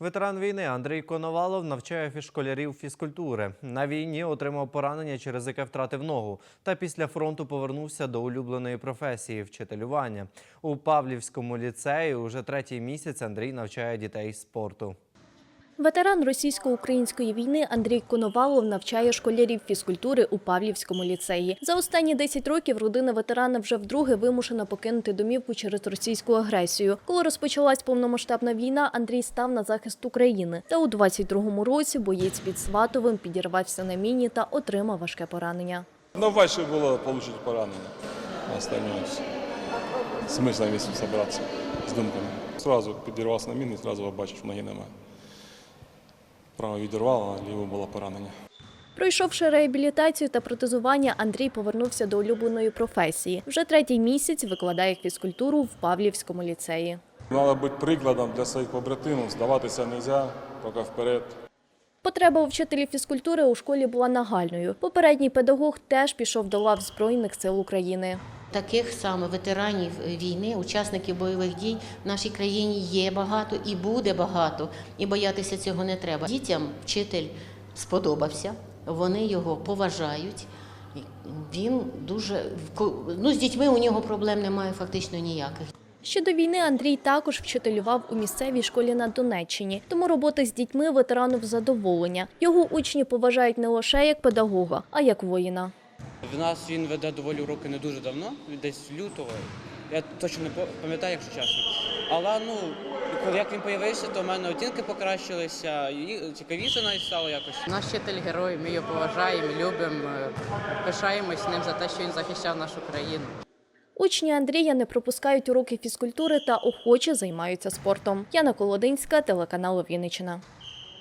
Ветеран війни Андрій Коновалов навчає фішколярів фізкультури. На війні отримав поранення, через яке втратив ногу. Та після фронту повернувся до улюбленої професії вчителювання. У Павлівському ліцеї уже третій місяць Андрій навчає дітей спорту. Ветеран російсько-української війни Андрій Коновалов навчає школярів фізкультури у Павлівському ліцеї. За останні 10 років родина ветерана вже вдруге вимушена покинути домівку через російську агресію. Коли розпочалась повномасштабна війна, Андрій став на захист України. Та у 22-му році боєць під Сватовим підірвався на міні та отримав важке поранення. Ну, важче було отримати поранення. Все. Смисла весь зібратися з думками. Сразу підірвався на міни, зразу побачив, що ноги немає. Право відірвало, а ліво було поранення. Пройшовши реабілітацію та протезування, Андрій повернувся до улюбленої професії. Вже третій місяць викладає фізкультуру в Павлівському ліцеї. Треба бути прикладом для своїх побратимів, здаватися не можна, поки вперед. Потреба у вчителі фізкультури у школі була нагальною. Попередній педагог теж пішов до лав Збройних сил України. Таких саме ветеранів війни, учасників бойових дій в нашій країні є багато і буде багато, і боятися цього не треба. Дітям вчитель сподобався, вони його поважають. Він дуже ну, з дітьми у нього проблем немає фактично ніяких. Ще до війни Андрій також вчителював у місцевій школі на Донеччині, тому робота з дітьми ветерану задоволення. Його учні поважають не лише як педагога, а як воїна. В нас він веде доволі уроки не дуже давно, десь лютого. Я точно не пам'ятаю, якщо чесно. Але ну, як він з'явився, то в мене оцінки покращилися, і цікавіше навіть стало якось. Наш вчитель герой, ми його поважаємо, любимо, пишаємось ним за те, що він захищав нашу країну. Учні Андрія не пропускають уроки фізкультури та охоче займаються спортом. Яна Колодинська, телеканал Вінниччина.